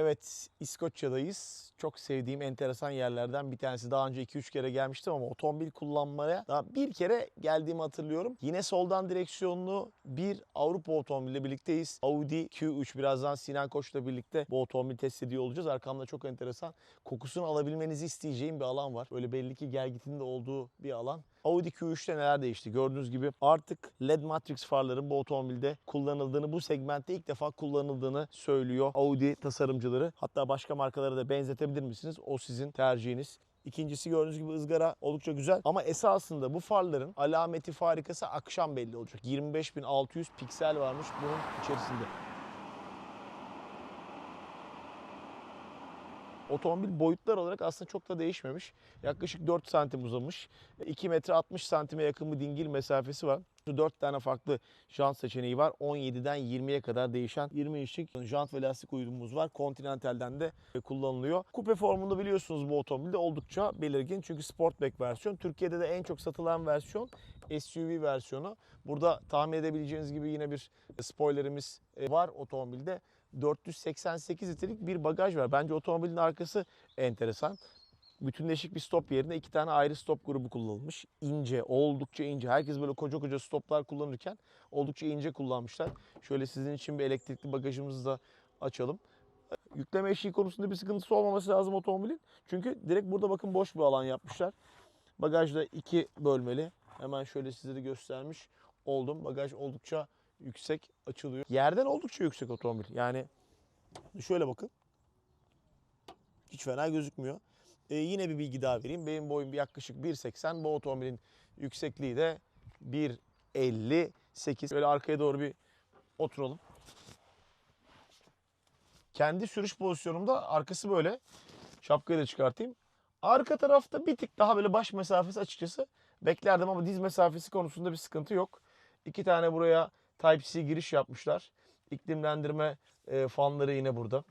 Evet, İskoçya'dayız. Çok sevdiğim enteresan yerlerden bir tanesi. Daha önce 2-3 kere gelmiştim ama otomobil kullanmaya daha bir kere geldiğimi hatırlıyorum. Yine soldan direksiyonlu bir Avrupa otomobille birlikteyiz. Audi Q3. Birazdan Sinan Koç'la birlikte bu otomobili test ediyor olacağız. Arkamda çok enteresan kokusunu alabilmenizi isteyeceğim bir alan var. Böyle belli ki gelgitinde olduğu bir alan. Audi Q3'te neler değişti? Gördüğünüz gibi artık LED Matrix farların bu otomobilde kullanıldığını, bu segmentte ilk defa kullanıldığını söylüyor Audi tasarımcıları. Hatta başka markalara da benzetebilir misiniz? O sizin tercihiniz. İkincisi gördüğünüz gibi ızgara oldukça güzel. Ama esasında bu farların alameti farikası akşam belli olacak. 25.600 piksel varmış bunun içerisinde. Otomobil boyutlar olarak aslında çok da değişmemiş. Yaklaşık 4 santim uzamış. 2 metre 60 santime yakın bir dingil mesafesi var. 4 tane farklı jant seçeneği var. 17'den 20'ye kadar değişen 20 inçlik jant ve lastik uyumumuz var. Continental'den de kullanılıyor. Kupe formunda biliyorsunuz bu otomobilde oldukça belirgin. Çünkü Sportback versiyon. Türkiye'de de en çok satılan versiyon SUV versiyonu. Burada tahmin edebileceğiniz gibi yine bir spoilerimiz var otomobilde. 488 litrelik bir bagaj var. Bence otomobilin arkası enteresan. Bütünleşik bir stop yerine iki tane ayrı stop grubu kullanılmış. İnce, oldukça ince. Herkes böyle koca koca stoplar kullanırken oldukça ince kullanmışlar. Şöyle sizin için bir elektrikli bagajımızı da açalım. Yükleme eşiği konusunda bir sıkıntısı olmaması lazım otomobilin. Çünkü direkt burada bakın boş bir alan yapmışlar. Bagajda iki bölmeli. Hemen şöyle sizlere göstermiş oldum. Bagaj oldukça yüksek açılıyor. Yerden oldukça yüksek otomobil. Yani şöyle bakın. Hiç fena gözükmüyor. Ee, yine bir bilgi daha vereyim. Benim boyum yaklaşık 1.80. Bu otomobilin yüksekliği de 1.58. Böyle arkaya doğru bir oturalım. Kendi sürüş pozisyonumda arkası böyle. Şapkayı da çıkartayım. Arka tarafta bir tık daha böyle baş mesafesi açıkçası beklerdim ama diz mesafesi konusunda bir sıkıntı yok. İki tane buraya Type-C giriş yapmışlar. İklimlendirme e, fanları yine burada.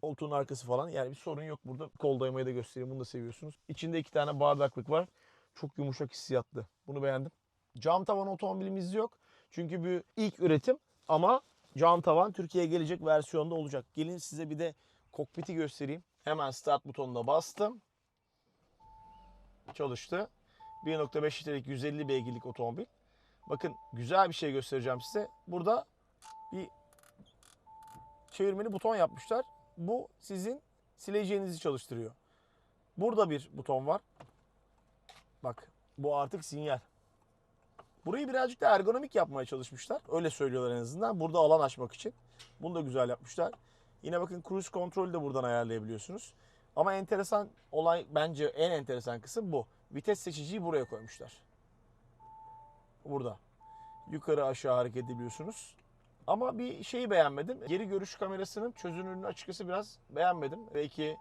Koltuğun arkası falan. Yani bir sorun yok burada. Kol dayamayı da göstereyim. Bunu da seviyorsunuz. İçinde iki tane bardaklık var. Çok yumuşak hissiyatlı. Bunu beğendim. Cam tavan otomobilimiz yok. Çünkü bu ilk üretim ama cam tavan Türkiye'ye gelecek versiyonda olacak. Gelin size bir de kokpiti göstereyim. Hemen start butonuna bastım. Çalıştı. 1.5 litrelik 150 beygirlik otomobil. Bakın güzel bir şey göstereceğim size. Burada bir çevirmeli buton yapmışlar. Bu sizin sileceğinizi çalıştırıyor. Burada bir buton var. Bak bu artık sinyal. Burayı birazcık da ergonomik yapmaya çalışmışlar. Öyle söylüyorlar en azından. Burada alan açmak için. Bunu da güzel yapmışlar. Yine bakın cruise kontrolü de buradan ayarlayabiliyorsunuz. Ama enteresan olay bence en enteresan kısım bu. Vites seçiciyi buraya koymuşlar. Burada. Yukarı aşağı hareket edebiliyorsunuz. Ama bir şeyi beğenmedim. Geri görüş kamerasının çözünürlüğünü açıkçası biraz beğenmedim. Belki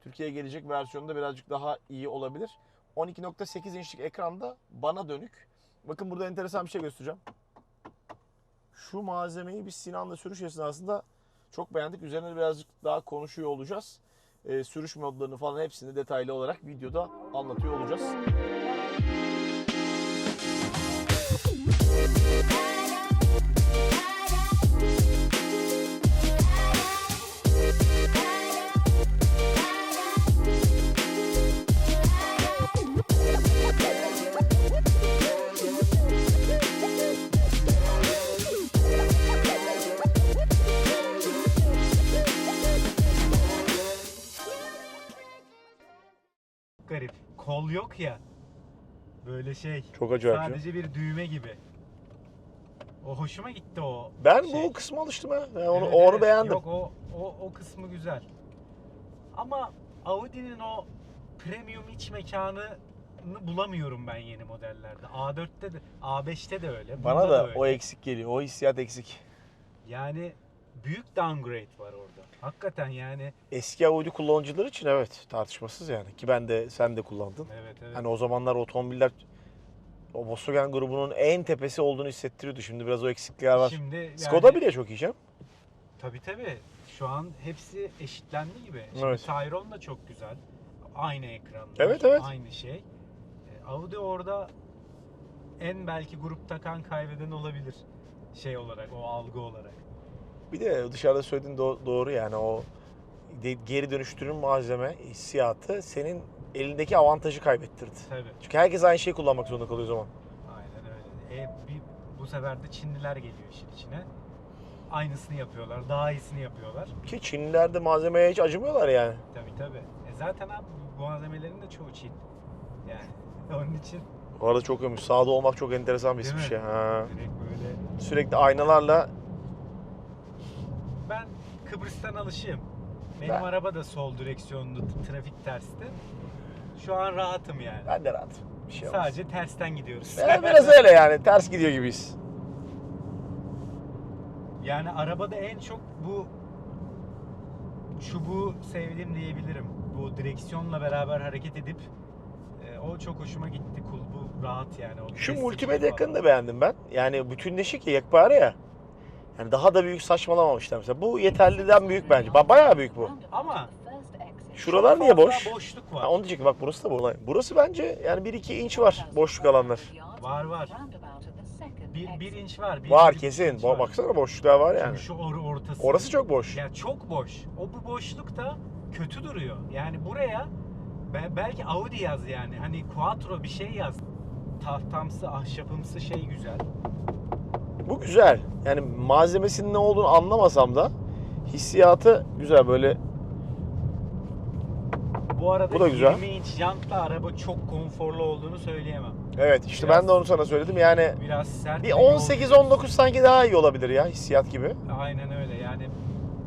Türkiye'ye gelecek versiyonda birazcık daha iyi olabilir. 12.8 inçlik ekranda bana dönük. Bakın burada enteresan bir şey göstereceğim. Şu malzemeyi biz Sinan'la sürüş esnasında çok beğendik. Üzerine birazcık daha konuşuyor olacağız. Ee, sürüş modlarını falan hepsini detaylı olarak videoda anlatıyor olacağız. Yok ya. Böyle şey. Çok acayip. Sadece bir düğme gibi. O hoşuma gitti o. Ben şey. bu kısma alıştım ha. Yani onu, Evet, onu evet. beğendim. Yok o, o, o kısmı güzel. Ama Audi'nin o premium iç mekanını bulamıyorum ben yeni modellerde. A4'te de A5'te de öyle. Bana bunda da öyle. o eksik geliyor. O hissiyat eksik. Yani büyük downgrade var orada. Hakikaten yani Eski Audi kullanıcıları için evet tartışmasız yani. Ki ben de sen de kullandın. evet evet. Hani o zamanlar otomobiller o Volkswagen grubunun en tepesi olduğunu hissettiriyordu. Şimdi biraz o eksiklikler var. Şimdi yani, Skoda bile çok iyi canım. Tabii tabii. Şu an hepsi eşitlendi gibi. Şimdi Evet. Tayron da çok güzel. Aynı ekranlar. Evet, evet. Aynı şey. E, Audi orada en belki grupta kan kaybeden olabilir. Şey olarak, o algı olarak. Bir de dışarıda söylediğin do- doğru yani o de- geri dönüştürüm malzeme hissiyatı senin elindeki avantajı kaybettirdi. Tabii. Çünkü herkes aynı şeyi kullanmak zorunda kalıyor o zaman. Aynen öyle. E, bir, bu sefer de Çinliler geliyor işin içine. Aynısını yapıyorlar. Daha iyisini yapıyorlar. Ki Çinliler de malzemeye hiç acımıyorlar yani. Tabii tabii. E zaten abi bu malzemelerin de çoğu Çin. Yani onun için Bu arada çok ömür. Sağda olmak çok enteresan bir Değil mi? şey. Ha. direkt böyle Sürekli aynalarla Kıbrıs'tan alışığım. Benim Ben- araba da sol direksiyonlu trafik tersti. Şu an rahatım yani. ben de rahat. Bir şey olmaz. Sadece tersten gidiyoruz. Evet, biraz öyle yani. Ters gidiyor gibiyiz. yani arabada en çok bu çubuğu sevdim diyebilirim. Bu direksiyonla beraber hareket edip e, o çok hoşuma gitti. Kulbu rahat yani. O Şu multimedya ekranını da beğendim ben. Yani bütünleşik ya yekpare ya. Yani daha da büyük saçmalamamışlar mesela. Bu yeterliden büyük bence. Ba- Bayağı büyük bu. Ama Şuralar niye boş? boşluk var. Ha, onu diyecek bak burası da bu. Burası bence yani 1-2 inç var boşluk alanlar. Var, var. Bir, bir inç var. Bir, Var bir kesin. inç Baksana boşluklar var yani. Şu, şu or- ortası. Orası çok boş. Ya çok boş. O bu boşluk da kötü duruyor. Yani buraya be- belki Audi yaz yani. Hani Quattro bir şey yaz. Tahtamsı, ahşapımsı şey güzel. Bu güzel. Yani malzemesinin ne olduğunu anlamasam da hissiyatı güzel böyle. Bu arada Bu da güzel. 20 inç jantla araba çok konforlu olduğunu söyleyemem. Evet işte Biraz- ben de onu sana söyledim. Yani Biraz sert. bir yol- 18-19 sanki daha iyi olabilir ya hissiyat gibi. Aynen öyle yani.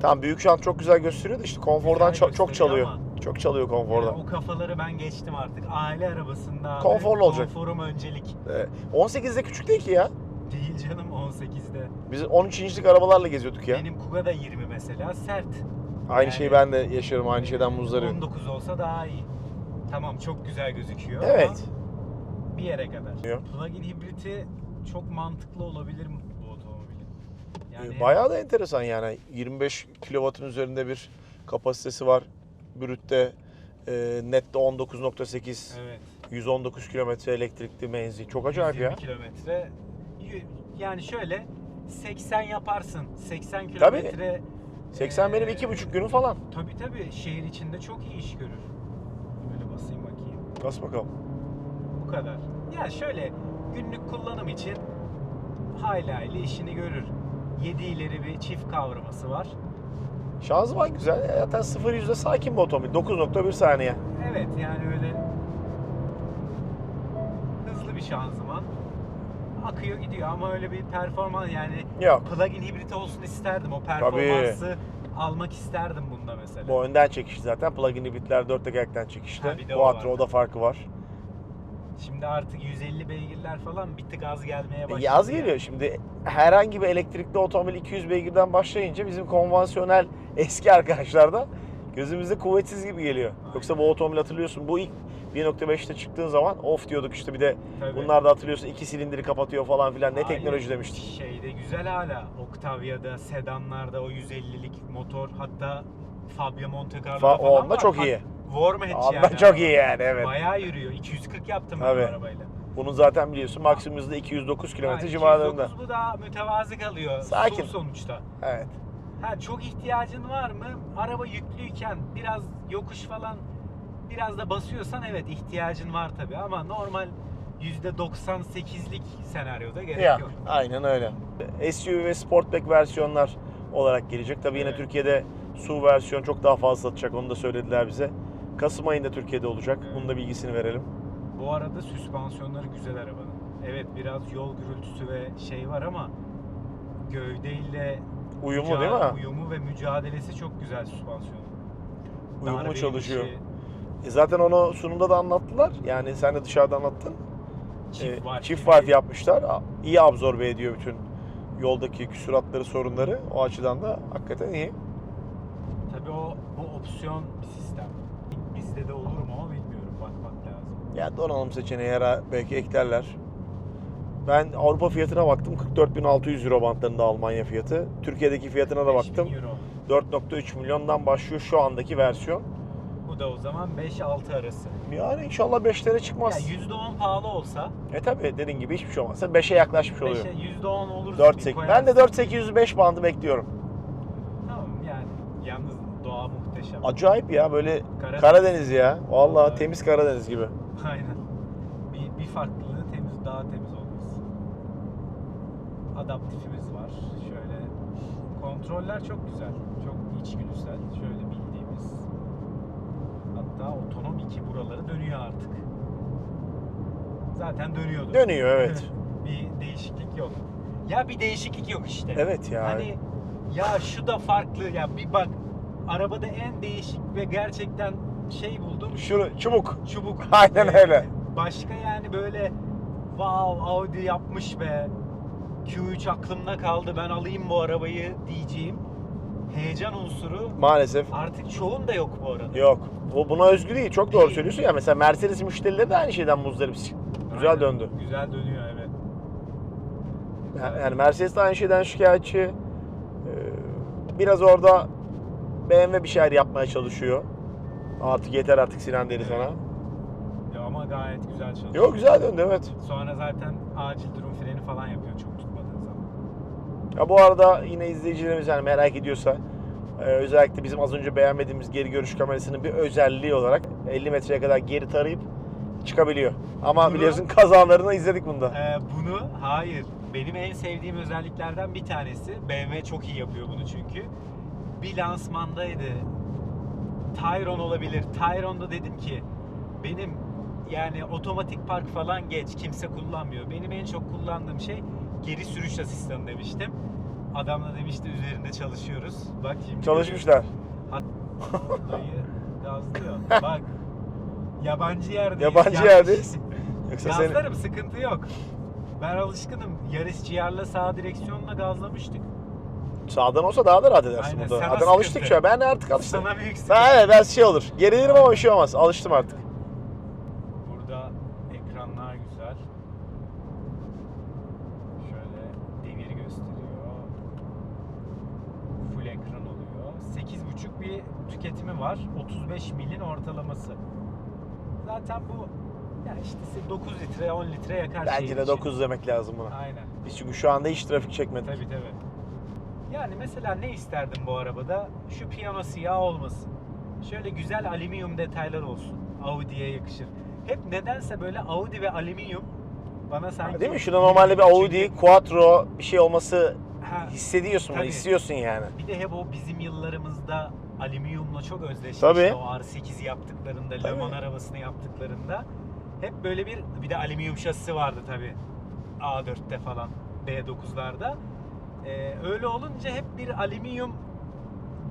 Tamam büyük şant çok güzel gösteriyor da işte konfordan çok, çok çalıyor. Çok çalıyor konfordan. yani o kafaları ben geçtim artık. Aile arabasında Konforlu olacak. Konforum öncelik. Ee, 18'de küçük değil ki ya. Değil canım 18'de. Biz 13 inçlik arabalarla geziyorduk ya. Benim Kuga da 20 mesela sert. Aynı Yani- şeyi ben de yaşıyorum. Aynı şeyden muzdarıyorum. 19 olsa daha iyi. Tamam çok güzel gözüküyor Evet. ama bir yere kadar. Diyor. Plug-in hibriti çok mantıklı olabilir mi bu otomobilin? Yani Ee, Bayağı da enteresan yani. 25 kW'ın üzerinde bir kapasitesi var. Brütte e, nette 19.8 evet. 119 kilometre elektrikli menzil. Çok acayip ya. 120 kilometre. Yani şöyle 80 yaparsın. 80 Tabii. kilometre. 80 benim iki buçuk günü falan. Tabii tabii şehir içinde çok iyi iş görür. Böyle basayım bakayım. Bas bakalım. Bu kadar. Ya şöyle günlük kullanım için hayli hayli işini görür. 7 ileri bir çift kavraması var. Şanzıman güzel. Zaten 0 yüzde sakin bir otomobil. 9.1 saniye. Evet yani öyle hızlı bir şanzıman. Akıyor gidiyor ama öyle bir performans yani Yok. plug-in hibrit olsun isterdim. O performansı almak isterdim bunda mesela. Bu önden çekişli zaten. Plug-in hibritler 4 tekerlekten çekişli. Ha, bir de o Quattro'da var. farkı var. Şimdi artık 150 beygirler falan bir tık az gelmeye başladı. Yaz yani. geliyor şimdi. Herhangi bir elektrikli otomobil 200 beygirden başlayınca bizim konvansiyonel eski arkadaşlarda gözümüzde kuvvetsiz gibi geliyor. Aynen. Yoksa bu otomobil hatırlıyorsun bu ilk 1.5'te çıktığın zaman of diyorduk işte bir de Tabii. bunlar da hatırlıyorsun iki silindiri kapatıyor falan filan ne Hayır, teknoloji demiştik. Şeyde güzel hala Octavia'da, sedanlarda o 150'lik motor hatta Fabia Monte Carlo'da Fa- falan onda var. çok iyi. Warmhead Onda yani. çok iyi yani evet. Bayağı yürüyor. 240 yaptım ben bu arabayla. Bunun zaten biliyorsun maksimum hızı da 209 km Ha, civarlarında. 209 bu daha mütevazi kalıyor. Sakin. Su sonuçta. Evet. Ha, çok ihtiyacın var mı? Araba yüklüyken biraz yokuş falan biraz da basıyorsan evet ihtiyacın var tabi ama normal %98'lik senaryoda gerek Ya, yok. aynen öyle. SUV ve Sportback versiyonlar olarak gelecek. Yine Evet. Türkiye'de SUV versiyon çok daha fazla satacak. Onu da söylediler bize. Kasım ayında Türkiye'de olacak. Evet. Bunun da bilgisini verelim. Bu arada süspansiyonları güzel arabanın. Evet biraz yol gürültüsü ve şey var ama gövdeyle Uyumlu müca- değil mi? Uyumu ve mücadelesi çok güzel süspansiyonun. Uyumlu Darbe çalışıyor. E zaten onu sunumda da anlattılar. Yani sen de dışarıda anlattın. Çift, E, çift valve yapmışlar. İyi absorbe ediyor bütün yoldaki küsuratları, sorunları. O açıdan da hakikaten iyi. Tabii o bu opsiyon bir sistem. Bizde de olur mu bilmiyorum. Bakmak lazım. Ya donanım seçeneği her belki eklerler. Ben Avrupa fiyatına baktım. 44.600 euro bantlarında Almanya fiyatı. Türkiye'deki fiyatına da 5000 baktım. Euro. 4.3 milyondan başlıyor şu andaki versiyon. Bu da o zaman 5-6 arası. Yani inşallah 5'lere Ya çıkmaz. %10 pahalı olsa E tabi dediğin gibi hiçbir şey olmazsa 5'e yaklaşmış oluyor. 5'e %10 olur. 4 Ben de 4805 bandı bekliyorum. Tamam yani yalnız doğa muhteşem. Acayip ya böyle Karadeniz. Karadeniz ya. Vallahi Vallahi. temiz Karadeniz gibi. Aynen. Bir, bir farklılığı temiz, daha temiz. Adaptifimiz var. Şöyle kontroller çok güzel. Çok içgüdüsel. Şöyle bildiğimiz. Hatta otonom 2 buraları dönüyor artık. Zaten dönüyordu. Dönüyor evet. bir değişiklik yok. Ya bir değişiklik yok işte. Evet ya. Hani ya şu da farklı ya bir bak arabada en değişik ve gerçekten şey buldum. Şunu çubuk. Çubuk. Aynen Ee, öyle. Başka yani böyle wow Audi yapmış be. Q3 aklımda kaldı ben alayım bu arabayı diyeceğim. Heyecan unsuru Maalesef artık çoğunda yok bu arada. yok. Bu buna özgü değil. Çok doğru Değil. söylüyorsun ya. Mesela Mercedes müşterileri de aynı şeyden muzdarip. Güzel Aynen. döndü. Güzel dönüyor evet. Yani Mercedes de aynı şeyden şikayetçi. Ee, Biraz orada BMW bir şeyler yapmaya çalışıyor. Artık yeter artık Sinan deri sana. Ya ama gayet güzel çalışıyor. Yok güzel döndü evet. Sonra zaten acil durum freni falan yapıyor çok. Ya bu arada yine izleyicilerimiz yani merak ediyorsa e, özellikle bizim az önce beğenmediğimiz geri görüş kamerasının bir özelliği olarak 50 metreye kadar geri tarayıp çıkabiliyor. Ama Bunu- biliyorsun kazalarını izledik bunda. Ee, bunu hayır. Benim en sevdiğim özelliklerden bir tanesi. BMW çok iyi yapıyor bunu çünkü. Bir lansmandaydı. Tyron olabilir. Tyron'da dedim ki benim yani otomatik park falan geç kimse kullanmıyor. Benim en çok kullandığım şey geri sürüş asistanı demiştim. Adam da demişti üzerinde çalışıyoruz. Bak şimdi Çalışmışlar. Dayı gazlıyor. Bak yabancı yerdeyiz. Yabancı yanlış. yerdeyiz. Yoksa. Gazlarım sıkıntı yok. Ben alışkınım. Yarış ciğerle sağ direksiyonla gazlamıştık. Sağdan olsa daha da rahat edersin Aynen, burada. sana Zaten sıkıntı. alıştık şu an. Ben artık alıştım. Sana büyük sıkıntı. Ha, evet biraz şey olur. Gerilirim ama bir şey olmaz. Alıştım artık. Burada ekranlar güzel. Şöyle devir gösteriyor. Full ekran oluyor. 8.5 bir tüketimi var. 35 milin ortalaması. Zaten bu ya işte 9 litre 10 litre yakar Bence de için. 9 demek lazım buna. Aynen. Biz çünkü şu anda hiç trafik çekmedik. Tabii tabii. Yani mesela ne isterdim bu arabada? Şu piyano siyah olmasın. Şöyle güzel alüminyum detaylar olsun. Audi'ye yakışır. Hep nedense böyle Audi ve alüminyum bana sanki... Değil mi? Şurada normalde bir Audi Quattro bir şey olması Ha, hissediyorsun bunu, Tabii. istiyorsun yani. bir de hep o bizim yıllarımızda alüminyumla çok özdeşleşti. Tabii. O R8 yaptıklarında, Le Tabii. Mans arabasını yaptıklarında. Hep böyle bir bir de alüminyum şasisi vardı tabii. A4'te falan, B9'larda. Ee, öyle olunca hep bir alüminyum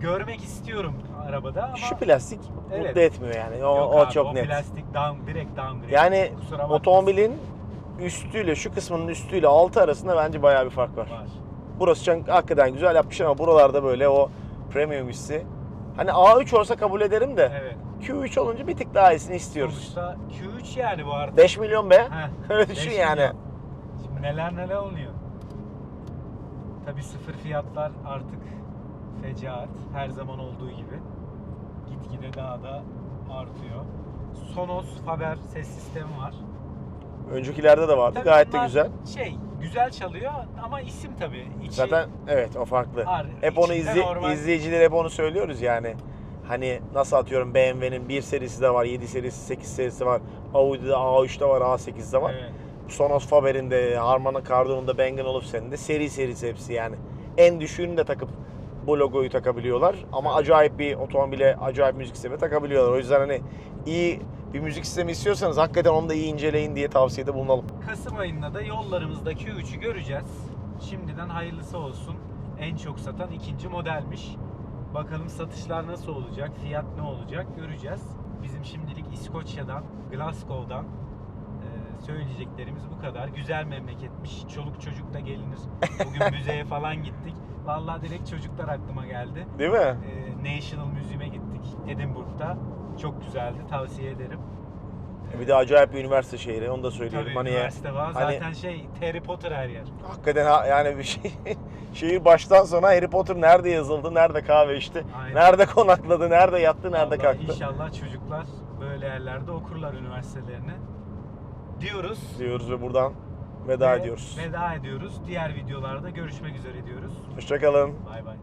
görmek istiyorum arabada ama Şu plastik Evet. mutlu etmiyor yani. O, yok o abi, çok o net. plastik down, direkt downgrade. Yani Kusura. Otomobilin üstüyle şu kısmının üstüyle altı arasında bence bayağı bir fark var. var. Burası çok hakikaten güzel yapmış ama buralarda böyle o premium hissi. Hani A3 olsa kabul ederim de Evet. Q3 olunca bir tık daha iyisini istiyoruz. Sonuçta Q3 yani bu artık. 5 milyon be. Heh, Öyle beş düşün yani. milyon. Şimdi neler neler oluyor. Tabi sıfır fiyatlar artık fecaat. Her zaman olduğu gibi. Gitgide daha da artıyor. Sonos Faber ses sistemi var. Öncekilerde de vardı. Tabii Gayet de bunlar güzel. Şey, güzel çalıyor ama isim tabi. İçi Zaten evet o farklı. var. Hep onu izle, normal- izleyicilere hep onu söylüyoruz yani. Hani nasıl atıyorum BMW'nin 1 serisi de var, 7 serisi, 8 serisi var. Audi'de A3'te var, A8'de var. Evet. Sonos Faber'in de, Harman Kardon'un da, Bang Olufsen'in de seri serisi hepsi yani. En düşüğünü de takıp bu logoyu takabiliyorlar. Ama acayip bir otomobile, acayip müzik sistemi takabiliyorlar. O yüzden hani iyi bir müzik sistemi istiyorsanız hakikaten onu da iyi inceleyin diye tavsiyede bulunalım. Kasım ayında da yollarımızda Q3'ü göreceğiz. Şimdiden hayırlısı olsun. En çok satan ikinci modelmiş. Bakalım satışlar nasıl olacak, fiyat ne olacak göreceğiz. Bizim şimdilik İskoçya'dan, Glasgow'dan e, söyleyeceklerimiz bu kadar. Güzel memleketmiş. Çoluk çocuk da gelinir. Bugün müzeye falan gittik. Vallahi direkt çocuklar aklıma geldi. Değil mi? E, National Müziği'ne gittik Edinburgh'da. Çok güzeldi. Tavsiye ederim. Bir de acayip bir üniversite şehri onu da söyleyelim. Tabii hani üniversite var. hani- Zaten şey Harry Potter her yer. hakikaten ha- yani bir şey şehir baştan sona Harry Potter nerede yazıldı, nerede kahve içti, Aynen. nerede konakladı, nerede yattı, nerede Vallahi kalktı İnşallah çocuklar böyle yerlerde okurlar üniversitelerini. Diyoruz. diyoruz ve buradan veda Ve ediyoruz. Veda ediyoruz. Diğer videolarda görüşmek üzere diyoruz. Hoşçakalın. Bay bay.